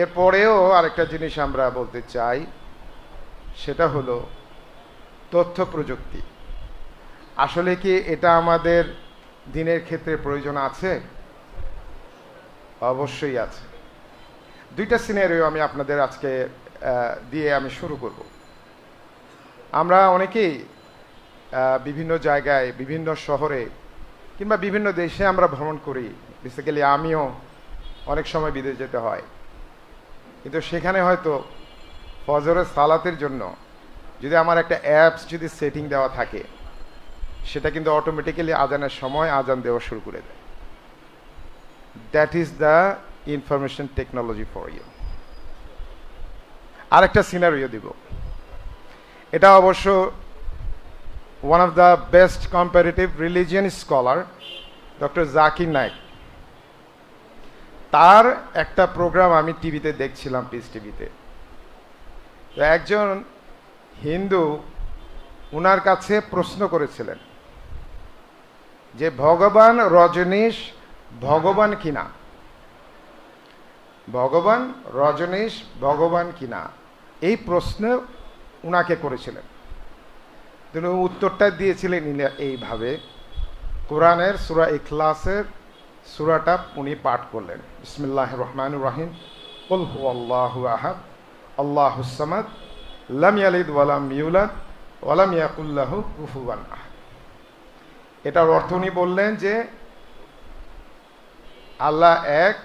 এরপরেও আরেকটা জিনিস আমরা বলতে চাই, সেটা হলো তথ্য প্রযুক্তি। আসলে কি এটা আমাদের দিনের ক্ষেত্রে প্রয়োজন আছে? অবশ্যই আছে। দুইটা সিনারিও আমি আপনাদের আজকে দিয়ে আমি শুরু করব। আমরা অনেকেই বিভিন্ন জায়গায়, বিভিন্ন শহরে কিংবা বিভিন্ন দেশে আমরা ভ্রমণ করি। বেসিক্যালি আমিও অনেক সময় বিদেশ যেতে হয়। কিন্তু সেখানে হয়তো ফজরের সালাতের জন্য যদি আমার একটা অ্যাপস যদি সেটিং দেওয়া থাকে, সেটা কিন্তু অটোমেটিক্যালি আজানের সময় আজান দেওয়া শুরু করে দেয়। That is the information technology for you আরেকটা সিনারিও দিব। এটা অবশ্য one of the best comparative religion scholar doctor Zakir Naik তার একটা প্রোগ্রাম আমি টিভিতে দেখছিলাম পিস টিভিতে তো। একজন হিন্দু, উনার কাছে প্রশ্ন করেছিলেন যে, ভগবান রজনীশ ভগবান কিনা? ভগবান রজনীশ ভগবান কিনা? এই প্রশ্ন উনাকে করেছিলেন। তিনি উত্তরটা দিয়েছিলেন এইভাবে। কোরআনের সুরা ইখলাসের সুরাটা উনি পাঠ করলেন। বিসমিল্লাহ রহমান রাহিম। কুল হু আল্লাহু আহাদ। আল্লাহু সামাদ। লাম ইয়ালিদ ওয়ালাম ইউলাদ। ওয়ালাম ইয়াকুল্লাহু আহাদ। এটার অর্থ উনি বললেন যে, আল্লাহ এক,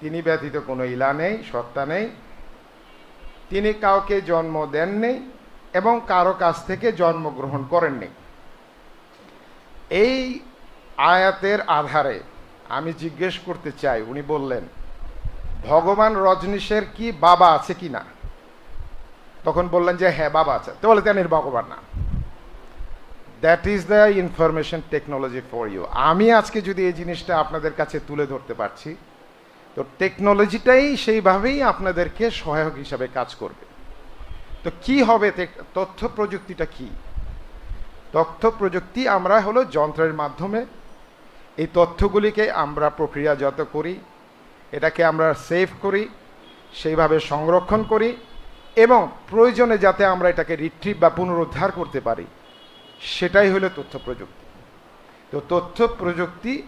তিনি ব্যতীত কোনো ইলা নেই, সত্তা নেই। তিনি কাউকে জন্ম দেননি এবং কারও কাছ থেকে জন্মগ্রহণ করেননি। এই আয়াতের আধারে আমি জিজ্ঞেস করতে চাই, উনি বললেন, ভগবান রজনীশের কি বাবা আছে কি না? তখন বললেন যে হ্যাঁ বাবা আছে। তো বলে তেন ভগবান না। That is the information technology for you আমি আজকে যদি এই জিনিসটা আপনাদের কাছে তুলে ধরতে পারছি, তো টেকনোলজিটাই সেইভাবেই আপনাদেরকে সহায়ক হিসাবে কাজ করবে। তো কি হবে তথ্য প্রযুক্তিটা কি? তথ্য প্রযুক্তি আমরা হলো যন্ত্রের মাধ্যমে এই তথ্যগুলিকে আমরা প্রক্রিয়াজাত করি, এটাকে আমরা সেভ করি, সেইভাবে সংরক্ষণ করি এবং প্রয়োজনে যাতে আমরা এটাকে রিট্রিভ বা পুনরুদ্ধার করতে পারি, সেটাই হলো তথ্য প্রযুক্তি। তো তথ্য প্রযুক্তি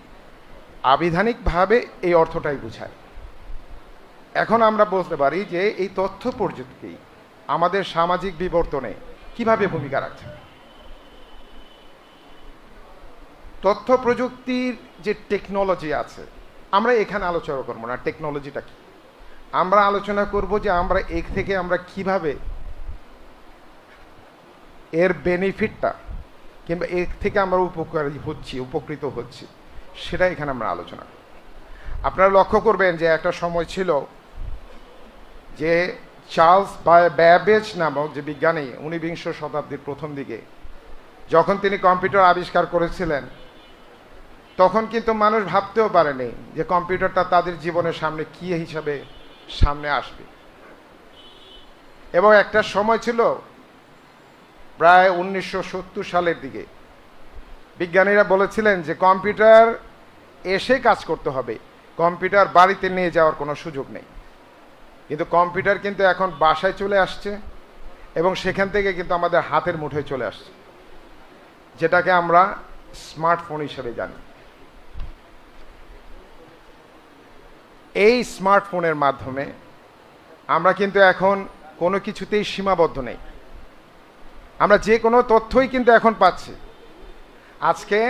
আবিধানিকভাবে এই অর্থটাই বোঝায়। এখন আমরা বলতে পারি যে এই তথ্য প্রযুক্তি আমাদের সামাজিক বিবর্তনে কীভাবে ভূমিকা রাখছে? তথ্য প্রযুক্তির যে টেকনোলজি আছে, আমরা এখানে আলোচনা করব না টেকনোলজিটা কি? আমরা আলোচনা করব যে আমরা এর থেকে আমরা কীভাবে এর বেনিফিটটা কিংবা এর থেকে আমরা উপকারী হচ্ছি, উপকৃত হচ্ছি সেটা এখানে আমরা আলোচনা আপনারা লক্ষ্য করবেন যে একটা সময় ছিল যে চার্লস বা ব্যাবেজ নামক যে বিজ্ঞানী ঊনবিংশ শতাব্দীর প্রথম দিকে, যখন তিনি কম্পিউটার আবিষ্কার করেছিলেন তখন কিন্তু মানুষ ভাবতেও পারেনি যে কম্পিউটারটা তাদের জীবনের সামনে কি হিসাবে সামনে আসবে। এবং একটা সময় ছিল প্রায় উনিশশো সত্তর সালের দিকে। বিজ্ঞানীরা বলেছিলেন যে কম্পিউটার এসে কাজ করতে হবে। কম্পিউটার বাড়িতে নিয়ে যাওয়ার কোনো সুযোগ নেই। কিন্তু কম্পিউটার কিন্তু এখন বাসায় চলে আসছে এবং সেখান থেকে কিন্তু আমাদের হাতের মুঠোয় চলে আসছে। যেটাকে আমরা স্মার্টফোন হিসেবে জানি। এই স্মার্টফোনের মাধ্যমে আমরা কিন্তু এখন কোনো কিছুতেই সীমাবদ্ধ নেই। আমরা যে কোনো তথ্যই কিন্তু এখন পাচ্ছি। আজকে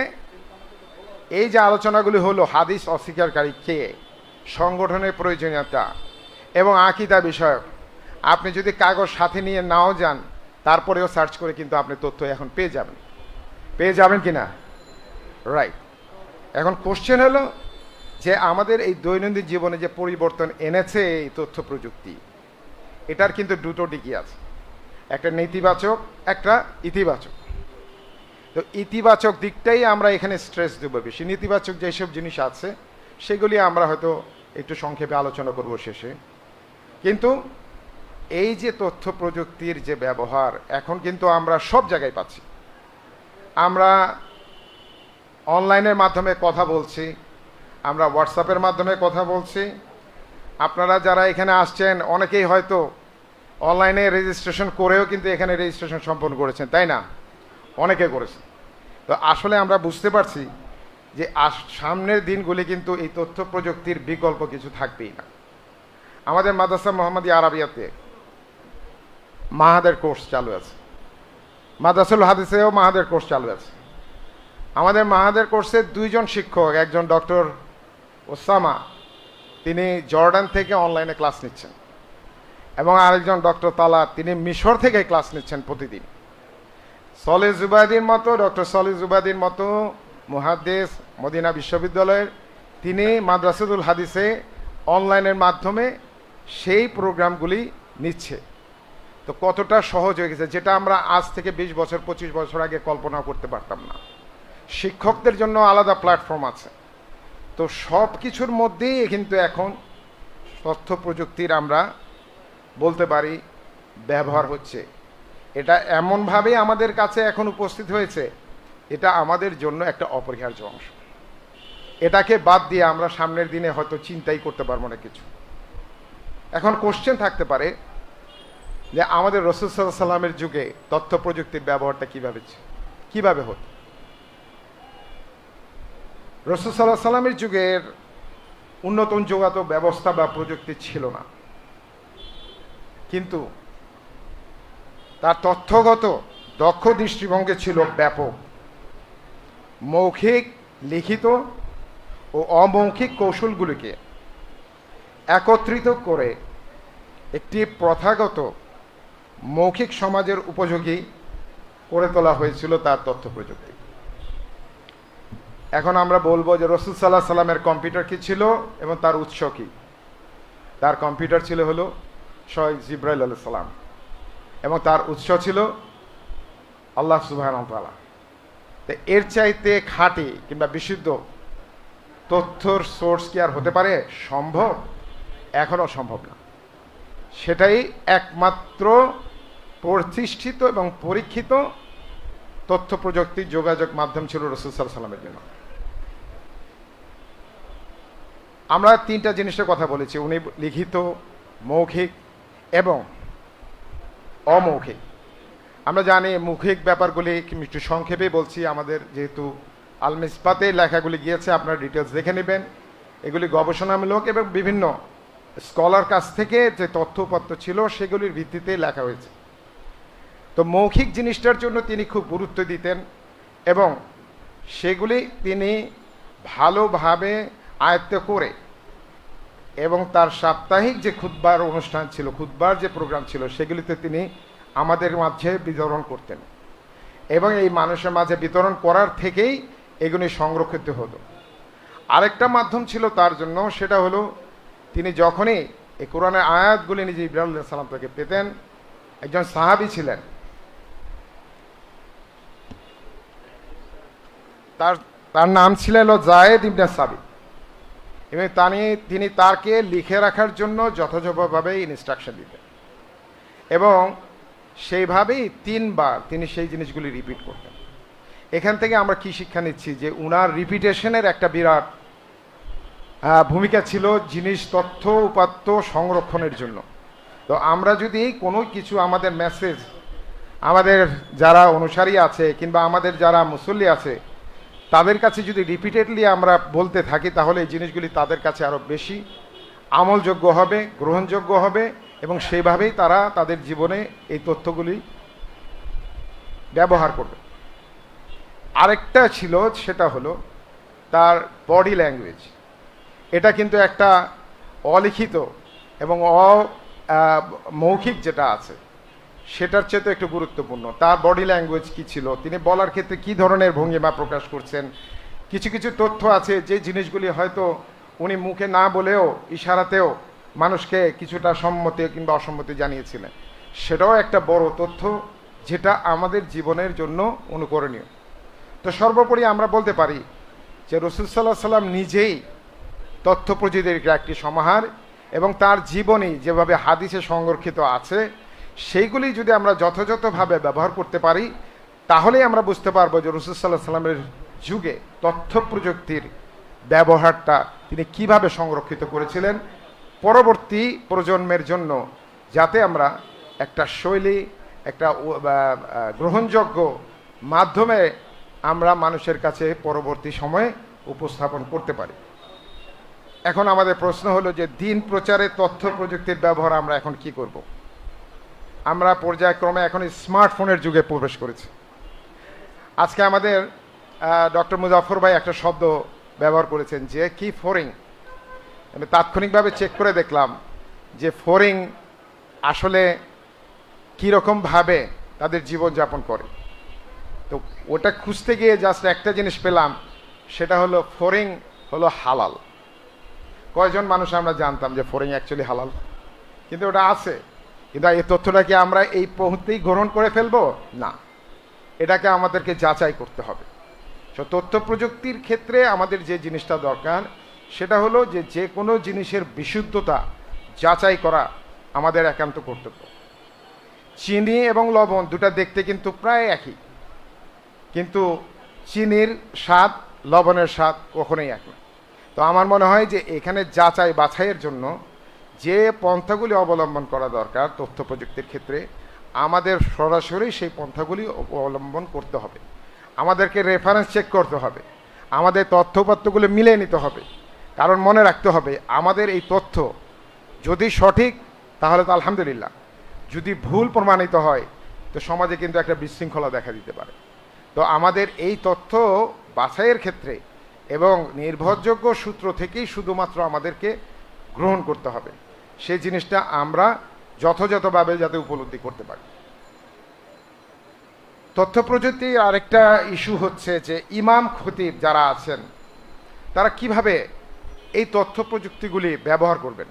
এই যে আলোচনাগুলি হলো হাদিস অস্বীকারী কে, সংগঠনের প্রয়োজনীয়তা এবং আকিদা বিষয়ক, আপনি যদি কাগজ সাথে নিয়ে নাও যান, তারপরেও সার্চ করে কিন্তু আপনি তথ্য এখন পেয়ে যাবেন। পেয়ে যাবেন কি না রাইট এখন কোশ্চেন হলো যে আমাদের এই দৈনন্দিন জীবনে যে পরিবর্তন এনেছে এই তথ্য প্রযুক্তি এটার কিন্তু দুটো দিকই আছে। একটা নেতিবাচক, একটা ইতিবাচক। তো ইতিবাচক দিকটাই আমরা এখানে স্ট্রেস দেবো বেশি। নেতিবাচক যেসব জিনিস আছে, সেগুলি আমরা হয়তো একটু সংক্ষেপে আলোচনা করব শেষে। কিন্তু এই যে তথ্য প্রযুক্তির যে ব্যবহার, এখন কিন্তু আমরা সব জায়গায় পাচ্ছি। আমরা অনলাইনের মাধ্যমে কথা বলছি আমরা হোয়াটসঅ্যাপের মাধ্যমে কথা বলছি। আপনারা যারা এখানে আসছেন, অনেকেই হয়তো অনলাইনে রেজিস্ট্রেশন করেও কিন্তু এখানে রেজিস্ট্রেশন সম্পন্ন করেছেন, তাই না? অনেকে করেছেন। তো আসলে আমরা বুঝতে পারছি যে আস- সামনের দিনগুলি কিন্তু এই তথ্য প্রযুক্তির বিকল্প কিছু থাকবেই না। আমাদের মাদ্রাসা মোহাম্মদী আরবিয়াতে মাহাদের কোর্স চালু আছে। মাদ্রাসুল হাদিসেও মাহাদের কোর্স চালু আছে। আমাদের মাহাদের কোর্সের দুইজন শিক্ষক, একজন ডক্টর ওসামা, তিনি জর্ডান থেকে অনলাইনে ক্লাস নিচ্ছেন। এবং আরেকজন ডক্টর তালা তিনি মিশর থেকে ক্লাস নিচ্ছেন প্রতিদিন। সলে জুবাদির মতো, ডক্টর সলে জুবাদির মতো মুহাদ্দেস, মদিনা বিশ্ববিদ্যালয়ের, তিনি মাদ্রাসাদুল হাদিসে অনলাইনের মাধ্যমে সেই প্রোগ্রামগুলি নিচ্ছে। তো কতটা সহজ হয়ে গেছে, যেটা আমরা আজ থেকে বিশ বছর, পঁচিশ বছর আগে কল্পনা করতে পারতাম না। শিক্ষকদের জন্য আলাদা প্ল্যাটফর্ম আছে। তো সব কিছুর মধ্যেই কিন্তু এখন তথ্য প্রযুক্তির আমরা বলতে পারি ব্যবহার হচ্ছে। এটা এমনভাবে আমাদের কাছে এখন উপস্থিত হয়েছে, এটা আমাদের জন্য একটা অপরিহার্য অংশ। এটাকে বাদ দিয়ে আমরা সামনের দিনে হয়তো চিন্তাই করতে পারব না কিছু। এখন কোশ্চেন থাকতে পারে যে আমাদের রসুল সাল্লাহ সাল্লামের যুগে তথ্য প্রযুক্তির ব্যবহারটা কীভাবে কীভাবে হতো? রসুল সাল্লাহ সাল্লামের যুগের উন্নত যোগাযোগ ব্যবস্থা বা প্রযুক্তি ছিল না। কিন্তু তার তথ্যগত দক্ষ দৃষ্টিভঙ্গি ছিল ব্যাপক। মৌখিক, লিখিত ও অমৌখিক কৌশলগুলিকে একত্রিত করে একটি প্রথাগত মৌখিক সমাজের উপযোগী করে তোলা হয়েছিল তার তথ্য প্রযুক্তি। এখন আমরা বলব যে রসুল সাল্লাহ সাল্লামের কম্পিউটার কি ছিল এবং তার উৎস কি? তার কম্পিউটার ছিল হলো শয় জিব্রাইল আলহ সালাম এবং তার উৎস ছিল আল্লাহ সুবাহ তো এর চাইতে খাঁটি কিংবা বিশুদ্ধ তথ্যর সোর্স কি আর হতে পারে? সম্ভব? এখনও সম্ভব না। সেটাই একমাত্র প্রতিষ্ঠিত এবং পরীক্ষিত তথ্য প্রযুক্তি যোগাযোগ মাধ্যম ছিল রসুল সাল্লামের জন্য। আমরা তিনটা জিনিসের কথা বলেছি, উনি লিখিত, মৌখিক এবং অমৌখিক। আমরা জানি মৌখিক ব্যাপারগুলি একটু সংক্ষেপে বলছি, আমাদের যেহেতু আলমিসপাতে লেখাগুলি গিয়েছে, আপনারা ডিটেলস দেখে নেবেন। এগুলি গবেষণামূলক এবং বিভিন্ন স্কলার কাছ থেকে যে তথ্যপত্র ছিল, সেগুলির ভিত্তিতে লেখা হয়েছে। তো মৌখিক জিনিসটার জন্য তিনি খুব গুরুত্ব দিতেন এবং সেগুলি তিনি ভালোভাবে আয়ত্ত করে এবং তার সাপ্তাহিক যে খুদ্বার অনুষ্ঠান ছিল খুদ্বার যে প্রোগ্রাম ছিল, সেগুলিতে তিনি আমাদের মাঝে বিতরণ করতেন। এবং এই মানুষের মাঝে বিতরণ করার থেকেই এগুলি সংরক্ষিত হতো। আরেকটা মাধ্যম ছিল তার জন্য, সেটা হলো তিনি যখনই এই কোরআনের আয়াতগুলি নিজে ইব্রাহিম সালাম তাকে পেতেন, একজন সাহাবি ছিলেন। তার তার নাম ছিল জায়েদ ইবনে সাবি এবং তানি, তিনি তাকে লিখে রাখার জন্য যথাযথভাবে ইনস্ট্রাকশন দিতেন। এবং সেইভাবেই তিনবার তিনি সেই জিনিসগুলি রিপিট করতেন। এখান থেকে আমরা কি শিক্ষা নিচ্ছি? যে উনার রিপিটেশনের একটা বিরাট ভূমিকা ছিল জিনিস, তথ্য, উপাত্ত সংরক্ষণের জন্য। তো আমরা যদি কোনো কিছু আমাদের মেসেজ আমাদের যারা অনুসারী আছে কিংবা আমাদের যারা মুসল্লি আছে তাদের কাছে যদি রিপিটেডলি আমরা বলতে থাকি, তাহলে এই জিনিসগুলি তাদের কাছে আরও বেশি আমলযোগ্য হবে, গ্রহণযোগ্য হবে, এবং সেইভাবেই তারা তাদের জীবনে এই তথ্যগুলি ব্যবহার করবে। আরেকটা ছিল, সেটা হলো তার বডি ল্যাঙ্গুয়েজ এটা কিন্তু একটা অলিখিত এবং অ মৌখিক যেটা আছে। সেটার চেয়ে একটু গুরুত্বপূর্ণ। তার বডি ল্যাঙ্গুয়েজ কি ছিল? তিনি বলার ক্ষেত্রে কি ধরনের ভঙ্গিমা প্রকাশ করছেন? কিছু কিছু তথ্য আছে, যে জিনিসগুলি হয়তো উনি মুখে না বলেও, ইশারাতেও মানুষকে কিছুটা সম্মতি কিংবা অসম্মতি জানিয়েছিলেন। সেটাও একটা বড় তথ্য যেটা আমাদের জীবনের জন্য অনুকরণীয়। তো সর্বোপরি আমরা বলতে পারি যে রসুল সাল্লাহ সাল্লাম নিজেই তথ্য প্রযুক্তির একটি সমাহার এবং তার জীবনী যেভাবে হাদিসে সংরক্ষিত আছে সেইগুলি যদি আমরা যথাযথভাবে ব্যবহার করতে পারি, তাহলেই আমরা বুঝতে পারব যে রসুল সাল্লাহ সাল্লামের যুগে তথ্য প্রযুক্তির ব্যবহারটা তিনি কীভাবে সংরক্ষিত করেছিলেন পরবর্তী প্রজন্মের জন্য, যাতে আমরা একটা শৈলী, একটা গ্রহণযোগ্য মাধ্যমে আমরা মানুষের কাছে পরবর্তী সময়ে উপস্থাপন করতে পারি। এখন আমাদের প্রশ্ন হলো যে দিন প্রচারে তথ্য প্রযুক্তির ব্যবহার আমরা এখন কি করব? আমরা পর্যায়ক্রমে এখন স্মার্টফোনের যুগে প্রবেশ করেছি। আজকে আমাদের ডক্টর মুজাফর ভাই একটা শব্দ ব্যবহার করেছেন যে, কি ফোরিং? আমি তাৎক্ষণিকভাবে চেক করে দেখলাম যে ফোরিং আসলে কীরকমভাবে তাদের জীবনযাপন করে। তো ওটা খুঁজতে গিয়ে জাস্ট একটা জিনিস পেলাম, সেটা হলো ফোরিং হলো হালাল। কয়জন মানুষ আমরা জানতাম যে ফোরিং অ্যাকচুয়ালি হালাল? কিন্তু ওটা আছে। কিন্তু এই তথ্যটা কি আমরা এই মুহূর্তেই গ্রহণ করে ফেলব? না। এটাকে আমাদেরকে যাচাই করতে হবে। তো তথ্য প্রযুক্তির ক্ষেত্রে আমাদের যে জিনিসটা দরকার, সেটা হলো যে যে কোনো জিনিসের বিশুদ্ধতা যাচাই করা আমাদের একান্ত কর্তব্য। চিনি এবং লবণ দুটা দেখতে কিন্তু প্রায় একই। কিন্তু চিনির স্বাদ, লবণের স্বাদ কখনোই এক না। তো আমার মনে হয় যে এখানে যাচাই বাছাইয়ের জন্য যে পন্থাগুলি অবলম্বন করা দরকার তথ্য প্রযুক্তির ক্ষেত্রে, আমাদের সরাসরি সেই পন্থাগুলি অবলম্বন করতে হবে। আমাদেরকে রেফারেন্স চেক করতে হবে। আমাদের তথ্যপত্রগুলো মিলে নিতে হবে। কারণ মনে রাখতে হবে, আমাদের এই তথ্য যদি সঠিক, তাহলে তো আলহামদুলিল্লাহ। যদি ভুল প্রমাণিত হয়, তো সমাজে কিন্তু একটা বিশৃঙ্খলা দেখা দিতে পারে। তো আমাদের এই তথ্য বাছাইয়ের ক্ষেত্রে এবং নির্ভরযোগ্য সূত্র থেকেই শুধুমাত্র আমাদেরকে গ্রহণ করতে হবে। সেই জিনিসটা আমরা যথাযথভাবে যাতে উপলব্ধি করতে পারি। তথ্য প্রযুক্তির আরেকটা ইস্যু হচ্ছে যে ইমাম খতিব যারা আছেন, তারা কীভাবে এই তথ্য প্রযুক্তিগুলি ব্যবহার করবেন?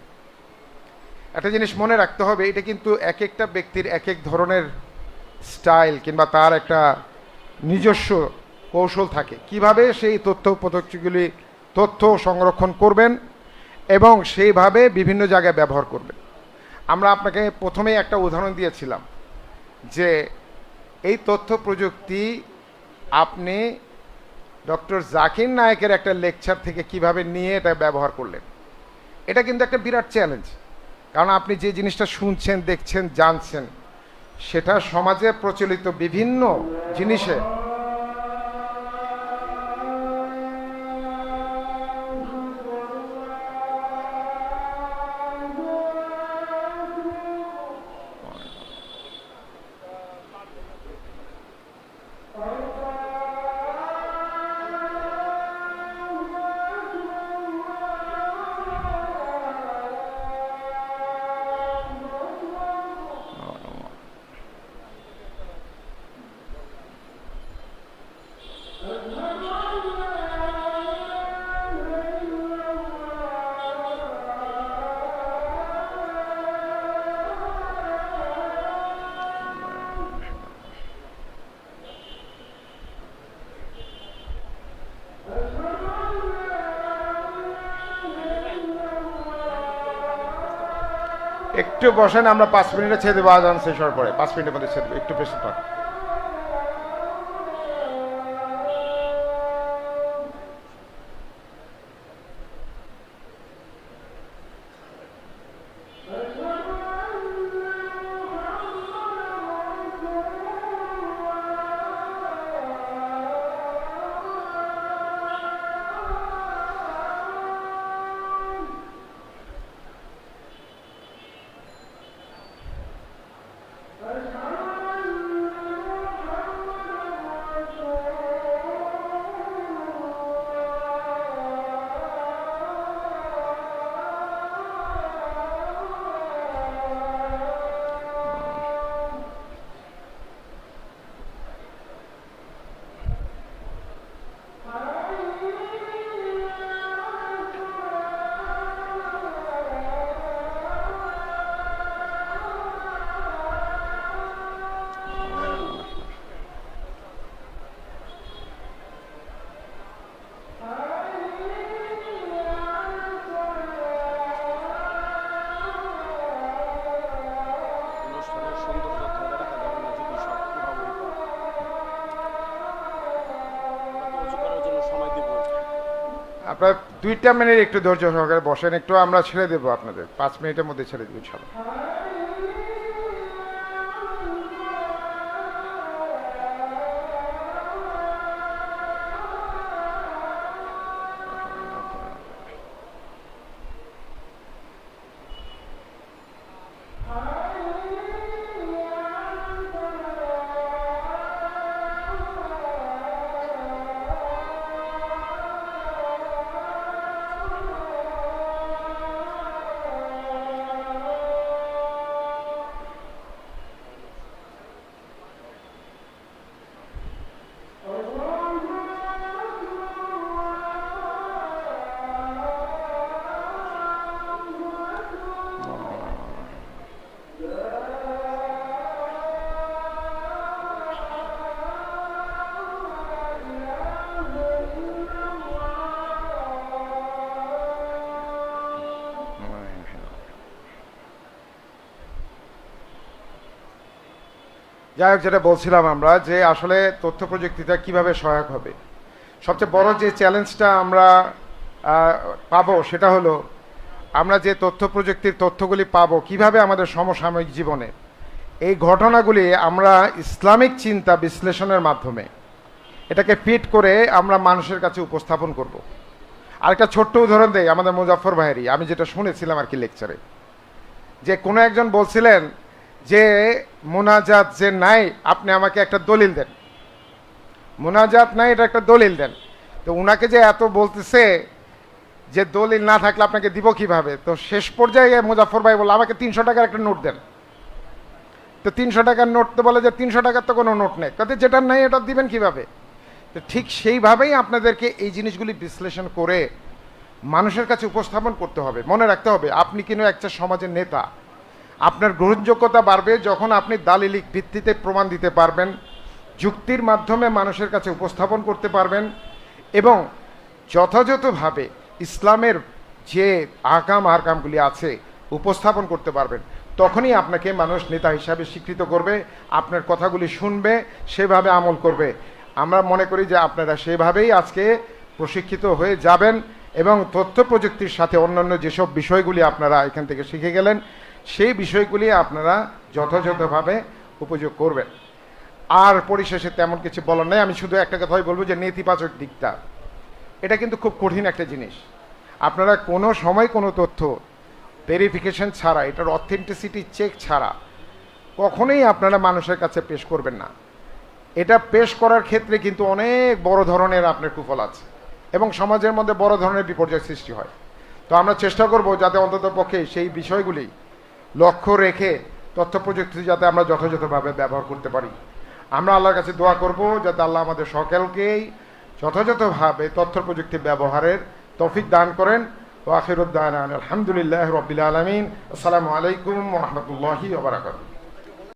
একটা জিনিস মনে রাখতে হবে, এটা কিন্তু এক একটা ব্যক্তির এক এক ধরনের স্টাইল কিংবা তার একটা নিজস্ব কৌশল থাকে। কীভাবে সেই তথ্য প্রযুক্তিগুলি তথ্য সংরক্ষণ করবেন এবং সেইভাবে বিভিন্ন জায়গায় ব্যবহার করবেন আমরা আপনাকে প্রথমেই একটা উদাহরণ দিয়েছিলাম যে এই তথ্য প্রযুক্তি আপনি ডক্টর জাকির নায়কের একটা লেকচার থেকে কীভাবে নিয়ে এটা ব্যবহার করলেন। এটা কিন্তু একটা বিরাট চ্যালেঞ্জ। কারণ আপনি যে জিনিসটা শুনছেন, দেখছেন, জানছেন, সেটা সমাজে প্রচলিত বিভিন্ন জিনিসে একটু বসেন, আমরা পাঁচ মিনিটে ছেড়ে দেবো, আজান শেষ হওয়ার পরে। পাঁচ মিনিটের মধ্যে ছেড়ে দেবো, একটু পেছন আপনার দুইটা মিনিট একটু ধৈর্য সহকারে বসেন, একটু আমরা ছেড়ে দেবো আপনাদের। পাঁচ মিনিটের মধ্যে ছেড়ে দেবো ইনশাল্লাহ যাই হোক, যেটা বলছিলাম আমরা যে আসলে তথ্য প্রযুক্তিটা কীভাবে সহায়ক হবে সবচেয়ে বড় যে চ্যালেঞ্জটা আমরা পাবো সেটা হলো, আমরা যে তথ্য প্রযুক্তির তথ্যগুলি পাবো, কীভাবে আমাদের সমসাময়িক জীবনে, এই ঘটনাগুলি আমরা ইসলামিক চিন্তা বিশ্লেষণের মাধ্যমে, এটাকে ফিট করে আমরা মানুষের কাছে উপস্থাপন করব। আরেকটা ছোট্ট উদাহরণ দেই, আমাদের মুজাফর ভাইয়েরই, আমি যেটা শুনেছিলাম আর কি লেকচারে যে কোনো একজন বলছিলেন যে মোনাজাত যে নাই, আপনি আমাকে একটা দলিল দেন। মোনাজাত নাই, এটা একটা দলিল দেন। তো উনাকে যে এত বলতেছে যে দলিল না থাকলে আপনাকে দিব কীভাবে? তো শেষ পর্যায়ে মুজাফর ভাই বলল, আমাকে তিনশো টাকার একটা নোট দেন। তো তিনশো টাকার নোট তো বলে যে তিনশো টাকার তো কোনো নোট নেই। তাতে যেটা নাই, এটা দিবেন কীভাবে? তো ঠিক সেইভাবেই আপনাদেরকে এই জিনিসগুলি বিশ্লেষণ করে মানুষের কাছে উপস্থাপন করতে হবে। মনে রাখতে হবে, আপনি কিন্তু একটা সমাজের নেতা? আপনার গ্রহণযোগ্যতা বাড়বে যখন আপনি দালিলিক ভিত্তিতে প্রমাণ দিতে পারবেন, যুক্তির মাধ্যমে মানুষের কাছে উপস্থাপন করতে পারবেন এবং যথাযথভাবে ইসলামের যে আকাম আরকামগুলি আছে উপস্থাপন করতে পারবেন। তখনই আপনাকে মানুষ নেতা হিসাবে স্বীকৃত করবে, আপনার কথাগুলি শুনবে, সেভাবে আমল করবে। আমরা মনে করি যে আপনারা সেভাবেই আজকে প্রশিক্ষিত হয়ে যাবেন এবং তথ্য প্রযুক্তির সাথে অন্যান্য যেসব বিষয়গুলি আপনারা এখান থেকে শিখে গেলেন সেই বিষয়গুলি আপনারা যথাযথভাবে উপযোগ করবেন। আর পরিশেষে তেমন কিছু বলার নেই। আমি শুধু একটা কথাই বলব যে নেতিবাচক দিকটা, এটা কিন্তু খুব কঠিন একটা জিনিস। আপনারা কোনো সময় কোনো তথ্য ভেরিফিকেশন ছাড়া, এটার অথেন্টিসিটি চেক ছাড়া কখনোই আপনারা মানুষের কাছে পেশ করবেন না। এটা পেশ করার ক্ষেত্রে কিন্তু অনেক বড় ধরনের আপনার কুফল আছে এবং সমাজের মধ্যে বড় ধরনের বিপর্যয় সৃষ্টি হয়। তো আমরা চেষ্টা করব যাতে অন্তত পক্ষে সেই বিষয়গুলি লক্ষ্য রেখে তথ্য প্রযুক্তি যাতে আমরা যথাযথভাবে ব্যবহার করতে পারি। আমরা আল্লাহর কাছে দোয়া করব যাতে আল্লাহ আমাদের সকলকেই যথাযথভাবে তথ্য প্রযুক্তি ব্যবহারের তফিক দান করেন। ও আখিরুদ্দান আলহামদুলিল্লাহ রবিল আলমিন। আসসালামু আলাইকুম রহমতুল্লাহি ওবরাকাতু